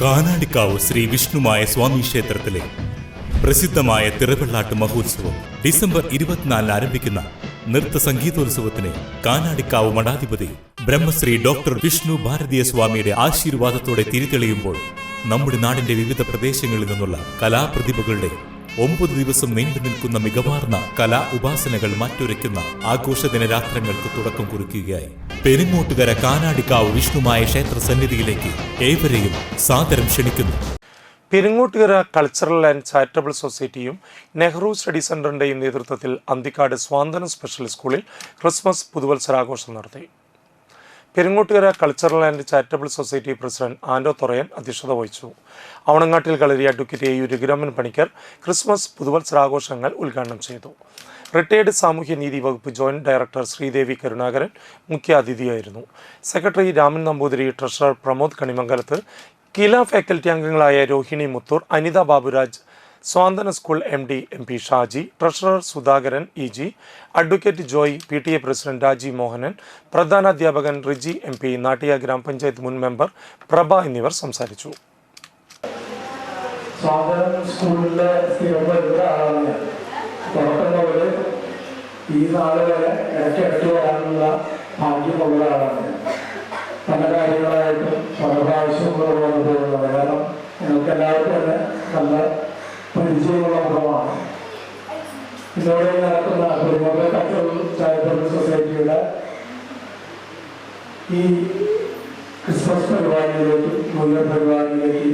കാനാടിക്കാവ് ശ്രീ വിഷ്ണുമായ സ്വാമി ക്ഷേത്രത്തിലെ പ്രസിദ്ധമായ തിറവെള്ളാട്ട് മഹോത്സവം ഡിസംബർ ഇരുപത്തിനാലിന് ആരംഭിക്കുന്ന നൃത്ത സംഗീതോത്സവത്തിന് കാനാടിക്കാവ് മഠാധിപതി ബ്രഹ്മശ്രീ ഡോക്ടർ വിഷ്ണു ഭാരതീയ സ്വാമിയുടെ ആശീർവാദത്തോടെ തിരിതെളിയുമ്പോൾ നമ്മുടെ നാടിന്റെ വിവിധ പ്രദേശങ്ങളിൽ നിന്നുള്ള കലാപ്രതിഭകളുടെ ഒമ്പത് ദിവസം നീണ്ടു നിൽക്കുന്ന മികവാർന്ന കലാ ഉപാസനകൾ മാറ്റുരയ്ക്കുന്ന ആഘോഷ രാത്രങ്ങൾക്ക് തുടക്കം കുറിക്കുകയായി. പെരുങ്ങോട്ടുകര കാനാടിക്കാവ് വിഷ്ണുമായ ക്ഷേത്ര സന്നിധിയിലേക്ക് ഏവരെയും സാദരം ക്ഷണിക്കുന്നു. പെരിങ്ങോട്ടുകര കൾച്ചറൽ ആൻഡ് ചാരിറ്റബിൾ സൊസൈറ്റിയും നെഹ്റു സ്റ്റഡി സെന്ററിന്റെയും നേതൃത്വത്തിൽ അന്തിക്കാട് സ്വാതന്ത്ര്യ സ്പെഷ്യൽ സ്കൂളിൽ ക്രിസ്മസ് പുതുവത്സരാഘോഷം നടത്തി. Peringottukara cultural and charitable society president Ando Thorayan അധ്യക്ഷത വഹിച്ചു. Avanangattil Kalari advocate A U Raghuraman Panicker Christmas പുതുവത്സരാഘോഷങ്ങൾ ഉദ്ഘാടനം ചെയ്തു. റിട്ടയേർഡ് സാമൂഹ്യനീതി വകുപ്പ് joint director Sridevi Karunakaran മുഖ്യാതിഥിയായിരുന്നു secretary Raman Namboothiri treasurer Pramod Kanimangalath Kila faculty അംഗങ്ങളായ Rohini Muthoor Anitha Baburaj Swanthana school M D M P Shaji treasurer Sudhakaran E G advocate Joy P T A president Raji Mohanan പ്രധാനാധ്യാപകൻ Riji M P Nattika ഗ്രാമപഞ്ചായത്ത് മുൻ member പ്രഭ എന്നിവർ സംസാരിച്ചു. സ്കൂളിലെ ഈ പല കാര്യങ്ങളായിട്ടും പല പ്രാവശ്യം കാരണം ഞങ്ങൾക്ക് എല്ലാവർക്കും തന്നെ നല്ല ഇതോടെ നടക്കുന്ന പെരുമോട്ട കൾച്ചറൽ ചാരിറ്റബിൾ സൊസൈറ്റിയുടെ ഈ ക്രിസ്മസ് പരിപാടിയിലേക്ക് മുഴുവൻ പരിപാടിയിലേക്ക്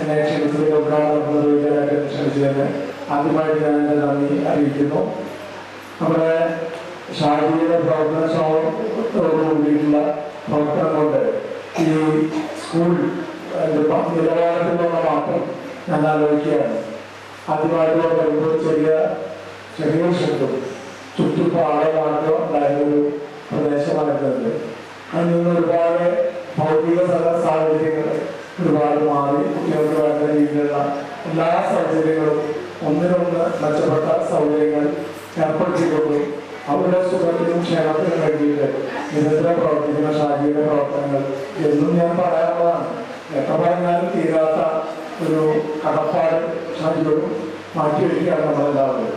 എന്നെ ക്ഷണിച്ചത് ഉദ്ഘാടനം നിർവഹിക്കാനായിട്ട് ക്ഷണിച്ചതിന് ആദ്യമായിട്ട് ഞാൻ എന്റെ നന്ദി അറിയിക്കുന്നു. നമ്മുടെ ഷാജിയുടെ പ്രവർത്തന ക്ഷമത്തോട് കൂടിയിട്ടുള്ള പ്രവർത്തനം കൊണ്ട് ഈ സ്കൂൾ നിലവാരത്തിലുള്ള മാറ്റം ഞാൻ ആലോചിക്കുകയാണ്. ആദ്യമായിട്ട് വരുമ്പോൾ ചെറിയ ചെറിയ ശബ്ദം. ചുറ്റും ഉണ്ടായിരുന്ന ഒരു പ്രദേശമായിരുന്നത് അതിൽ നിന്ന് ഒരുപാട് ഭൗതിക സ്ഥല സാഹചര്യങ്ങൾ ഒരുപാട് മാറി കുട്ടികൾക്ക് വേണ്ട രീതിയിലുള്ള എല്ലാ സാഹചര്യങ്ങളും ഒന്നിനൊന്ന് മെച്ചപ്പെട്ട സൗകര്യങ്ങൾ ഏർപ്പെടുത്തിക്കൊണ്ട് അവരുടെ സുഖത്തിനും ക്ഷേമത്തിനും വേണ്ടിയിട്ട് നിരന്തരം പ്രവർത്തിക്കുന്ന ശാരീരിക പ്രവർത്തനങ്ങൾ എന്നും ഞാൻ പറയാനുള്ളതാണ് എത്ര പറഞ്ഞാലും തീരാത്ത ഒരു കടപ്പാട് ഷാജിയോടും മാറ്റിവെക്കുകയാണ് നമ്മളെല്ലാവരും.